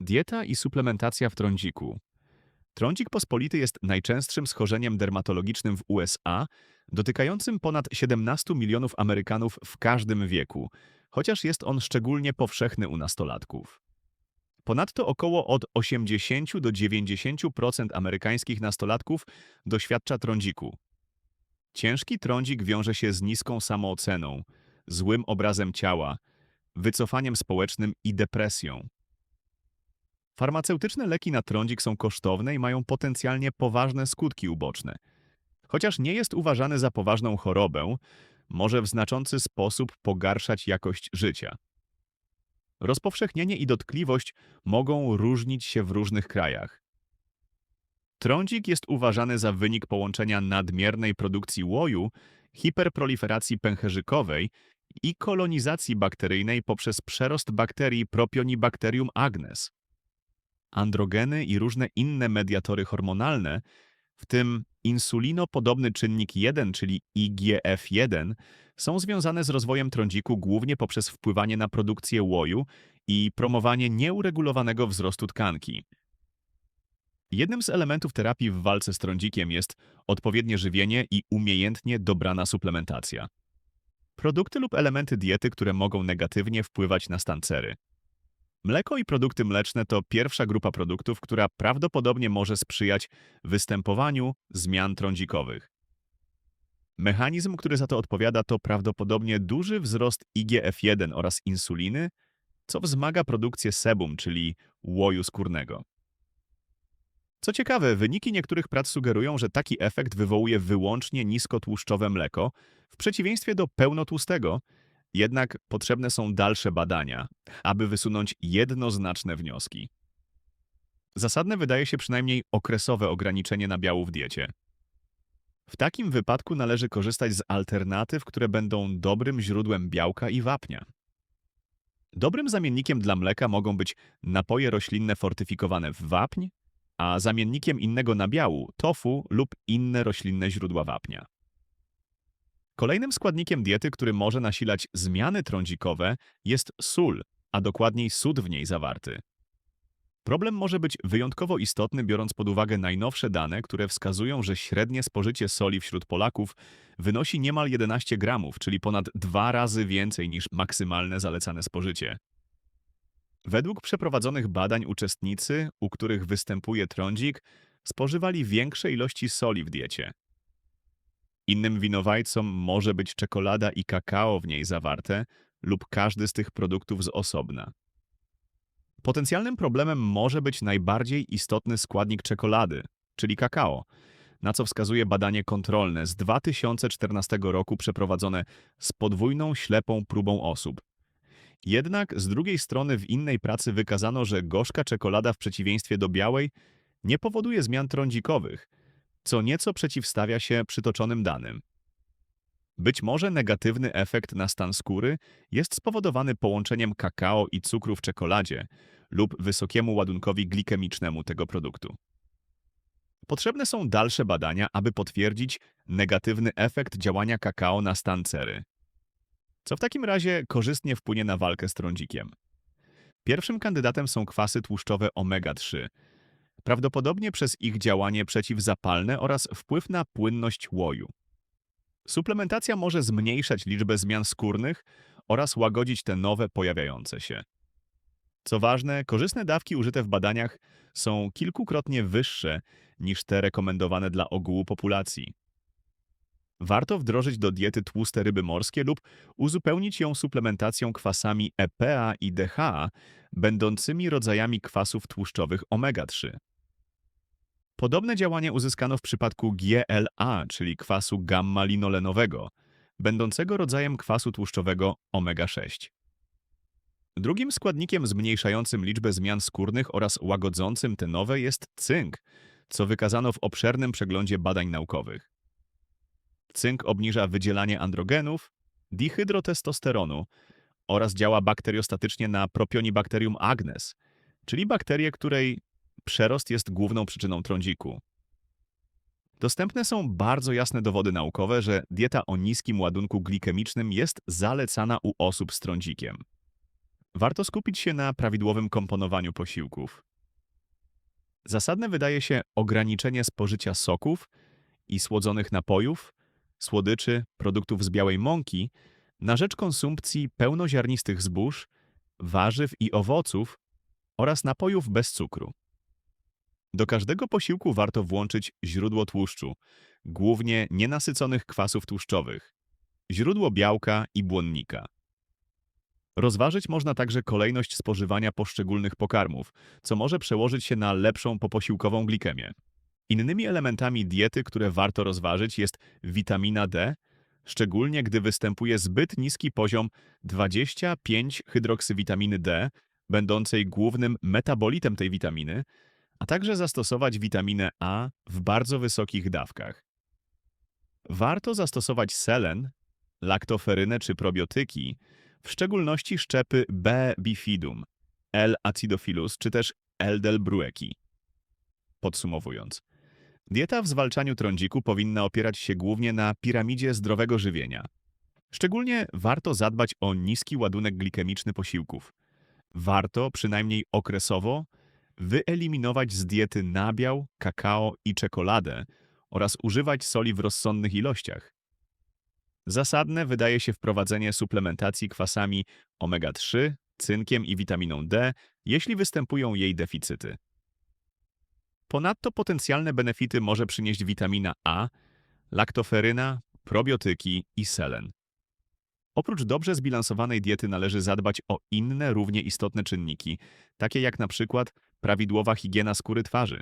Dieta i suplementacja w trądziku. Trądzik pospolity jest najczęstszym schorzeniem dermatologicznym w USA, dotykającym ponad 17 milionów Amerykanów w każdym wieku, chociaż jest on szczególnie powszechny u nastolatków. Ponadto około od 80 do 90% amerykańskich nastolatków doświadcza trądziku. Ciężki trądzik wiąże się z niską samooceną, złym obrazem ciała, wycofaniem społecznym i depresją. Farmaceutyczne leki na trądzik są kosztowne i mają potencjalnie poważne skutki uboczne. Chociaż nie jest uważany za poważną chorobę, może w znaczący sposób pogarszać jakość życia. Rozpowszechnienie i dotkliwość mogą różnić się w różnych krajach. Trądzik jest uważany za wynik połączenia nadmiernej produkcji łoju, hiperproliferacji pęcherzykowej i kolonizacji bakteryjnej poprzez przerost bakterii Propionibacterium agnes. Androgeny i różne inne mediatory hormonalne, w tym insulinopodobny czynnik 1, czyli IGF-1, są związane z rozwojem trądziku głównie poprzez wpływanie na produkcję łoju i promowanie nieuregulowanego wzrostu tkanki. Jednym z elementów terapii w walce z trądzikiem jest odpowiednie żywienie i umiejętnie dobrana suplementacja. Produkty lub elementy diety, które mogą negatywnie wpływać na stan cery. Mleko i produkty mleczne to pierwsza grupa produktów, która prawdopodobnie może sprzyjać występowaniu zmian trądzikowych. Mechanizm, który za to odpowiada, to prawdopodobnie duży wzrost IGF-1 oraz insuliny, co wzmaga produkcję sebum, czyli łoju skórnego. Co ciekawe, wyniki niektórych prac sugerują, że taki efekt wywołuje wyłącznie niskotłuszczowe mleko, w przeciwieństwie do pełnotłustego, jednak potrzebne są dalsze badania, aby wysunąć jednoznaczne wnioski. Zasadne wydaje się przynajmniej okresowe ograniczenie nabiału w diecie. W takim wypadku należy korzystać z alternatyw, które będą dobrym źródłem białka i wapnia. Dobrym zamiennikiem dla mleka mogą być napoje roślinne fortyfikowane w wapń, a zamiennikiem innego nabiału tofu lub inne roślinne źródła wapnia. Kolejnym składnikiem diety, który może nasilać zmiany trądzikowe, jest sól, a dokładniej sód w niej zawarty. Problem może być wyjątkowo istotny, biorąc pod uwagę najnowsze dane, które wskazują, że średnie spożycie soli wśród Polaków wynosi niemal 11 gramów, czyli ponad dwa razy więcej niż maksymalne zalecane spożycie. Według przeprowadzonych badań uczestnicy, u których występuje trądzik, spożywali większe ilości soli w diecie. Innym winowajcą może być czekolada i kakao w niej zawarte lub każdy z tych produktów z osobna. Potencjalnym problemem może być najbardziej istotny składnik czekolady, czyli kakao, na co wskazuje badanie kontrolne z 2014 roku przeprowadzone z podwójną ślepą próbą osób. Jednak z drugiej strony w innej pracy wykazano, że gorzka czekolada w przeciwieństwie do białej nie powoduje zmian trądzikowych, co nieco przeciwstawia się przytoczonym danym. Być może negatywny efekt na stan skóry jest spowodowany połączeniem kakao i cukru w czekoladzie lub wysokiemu ładunkowi glikemicznemu tego produktu. Potrzebne są dalsze badania, aby potwierdzić negatywny efekt działania kakao na stan cery. Co w takim razie korzystnie wpłynie na walkę z trądzikiem? Pierwszym kandydatem są kwasy tłuszczowe omega-3, prawdopodobnie przez ich działanie przeciwzapalne oraz wpływ na płynność łoju. Suplementacja może zmniejszać liczbę zmian skórnych oraz łagodzić te nowe pojawiające się. Co ważne, korzystne dawki użyte w badaniach są kilkukrotnie wyższe niż te rekomendowane dla ogółu populacji. Warto wdrożyć do diety tłuste ryby morskie lub uzupełnić ją suplementacją kwasami EPA i DHA, będącymi rodzajami kwasów tłuszczowych omega-3. Podobne działanie uzyskano w przypadku GLA, czyli kwasu gamma-linolenowego, będącego rodzajem kwasu tłuszczowego omega-6. Drugim składnikiem zmniejszającym liczbę zmian skórnych oraz łagodzącym te nowe jest cynk, co wykazano w obszernym przeglądzie badań naukowych. Cynk obniża wydzielanie androgenów, dihydrotestosteronu oraz działa bakteriostatycznie na Propionibacterium agnes, czyli bakterię, której przerost jest główną przyczyną trądziku. Dostępne są bardzo jasne dowody naukowe, że dieta o niskim ładunku glikemicznym jest zalecana u osób z trądzikiem. warto skupić się na prawidłowym komponowaniu posiłków. Zasadne wydaje się ograniczenie spożycia soków i słodzonych napojów, słodyczy, produktów z białej mąki na rzecz konsumpcji pełnoziarnistych zbóż, warzyw i owoców oraz napojów bez cukru. Do każdego posiłku warto włączyć źródło tłuszczu, głównie nienasyconych kwasów tłuszczowych, źródło białka i błonnika. Rozważyć można także kolejność spożywania poszczególnych pokarmów, co może przełożyć się na lepszą poposiłkową glikemię. Innymi elementami diety, które warto rozważyć, jest witamina D, szczególnie gdy występuje zbyt niski poziom 25-hydroksywitaminy D, będącej głównym metabolitem tej witaminy, a także zastosować witaminę A w bardzo wysokich dawkach. Warto zastosować selen, laktoferynę czy probiotyki, w szczególności szczepy B. bifidum, L. acidophilus czy też L. delbrueckii. Podsumowując, dieta w zwalczaniu trądziku powinna opierać się głównie na piramidzie zdrowego żywienia. Szczególnie warto zadbać o niski ładunek glikemiczny posiłków. Warto, przynajmniej okresowo, wyeliminować z diety nabiał, kakao i czekoladę oraz używać soli w rozsądnych ilościach. Zasadne wydaje się wprowadzenie suplementacji kwasami omega-3, cynkiem i witaminą D, jeśli występują jej deficyty. Ponadto potencjalne benefity może przynieść witamina A, laktoferyna, probiotyki i selen. Oprócz dobrze zbilansowanej diety należy zadbać o inne równie istotne czynniki, takie jak na przykład prawidłowa higiena skóry twarzy,